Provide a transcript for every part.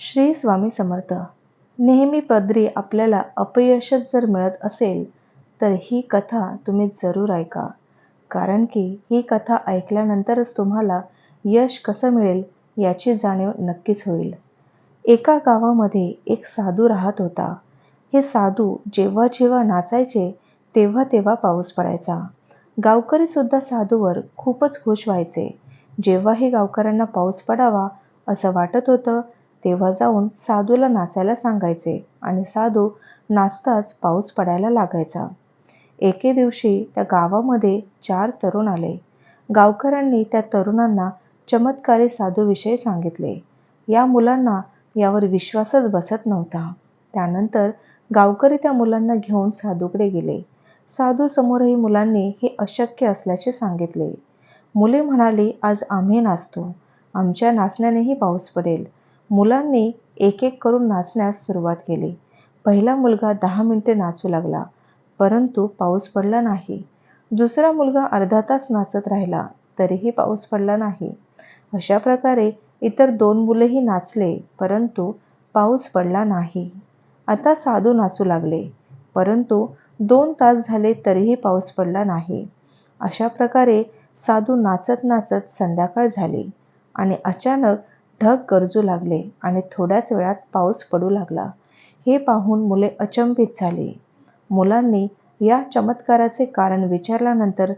श्री स्वामी समर्थ. नेहमी पदरी आपल्याला अपयशच जर मिळत असेल तर ही कथा तुम्ही जरूर ऐका. कारण की ही कथा ऐकल्यानंतरच तुम्हाला यश कसं मिळेल याची जाणीव नक्कीच होईल. एका गावामध्ये एक साधू राहत होता. हे साधू जेव्हा जेव्हा नाचायचे तेव्हा तेव्हा पाऊस पडायचा. गावकरीसुद्धा साधूवर खूपच खुश व्हायचे. जेव्हाही गावकऱ्यांना पाऊस पडावा असं वाटत होतं तेव्हा जाऊन साधूला नाचायला सांगायचे आणि साधू नाचताच पाऊस पडायला लागायचा. एके दिवशी त्या गावामध्ये चार तरुण आले. गावकऱ्यांनी त्या तरुणांना चमत्कारी साधूविषयी सांगितले. या मुलांना यावर विश्वासच बसत नव्हता. त्यानंतर गावकरी त्या मुलांना घेऊन साधूकडे गेले. साधू समोरही मुलांनी हे अशक्य असल्याचे सांगितले. मुले म्हणाली आज आम्ही नाचतो. आमच्या नाचण्यानेही पाऊस पडेल. मुलांनी एक एक करून नाचण्यास सुरुवात केली. पहिला मुलगा दहा मिनिटे नाचू लागला परंतु पाऊस पडला नाही. दुसरा मुलगा अर्धा तास नाचत राहिला तरीही पाऊस पडला नाही. अशा प्रकारे इतर दोन मुलेही नाचले परंतु पाऊस पडला नाही. आता साधू नाचू लागले परंतु दोन तास झाले तरीही पाऊस पडला नाही. अशा प्रकारे साधू नाचत नाचत संध्याकाळ झाली आणि अचानक ढग गरजू लागले आणि थोड्याच वेळात पाऊस पडू लागला. हे पाहून मुले अचंबित झाली. मुलांनी या चमत्काराचे कारण विचारल्यानंतर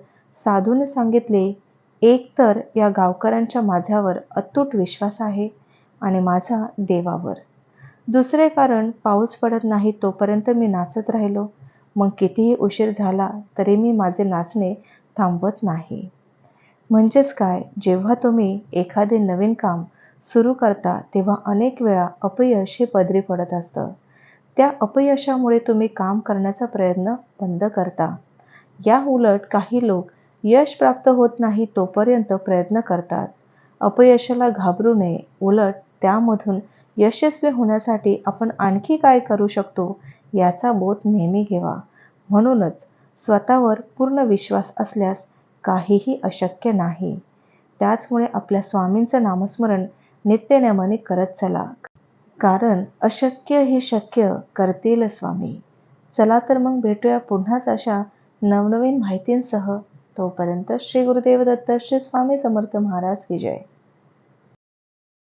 साधूने सांगितले एक तर या गावकऱ्यांच्या माझ्यावर अतूट विश्वास आहे आणि माझा देवावर. दुसरे कारण पाऊस पडत नाही तोपर्यंत मी नाचत राहिलो. मग कितीही उशीर झाला तरी मी माझे नाचणे थांबवत नाही. म्हणजेच काय जेव्हा तुम्ही एखादे नवीन काम सुरू करता तेव्हा अनेक वेळा अपयश हे पदरी पडत असतं. त्या अपयशामुळे तुम्ही काम करण्याचा प्रयत्न बंद करता. या उलट काही लोक यश प्राप्त होत नाही तोपर्यंत प्रयत्न करतात. अपयशाला घाबरू नये. उलट त्यामधून यशस्वी होण्यासाठी आपण आणखी काय करू शकतो याचा बोध नेहमी घेवा. म्हणूनच स्वतःवर पूर्ण विश्वास असल्यास काहीही अशक्य नाही. त्याचमुळे आपल्या स्वामींचं नामस्मरण नित्यनेमाने करत चला. कारण अशक्य हे शक्य करतील स्वामी. चला तर मग भेटूया पुन्हाच अशा नवनवीन माहितींसह. तोपर्यंत श्री गुरुदेव दत्त श्री स्वामी समर्थ महाराज की जय.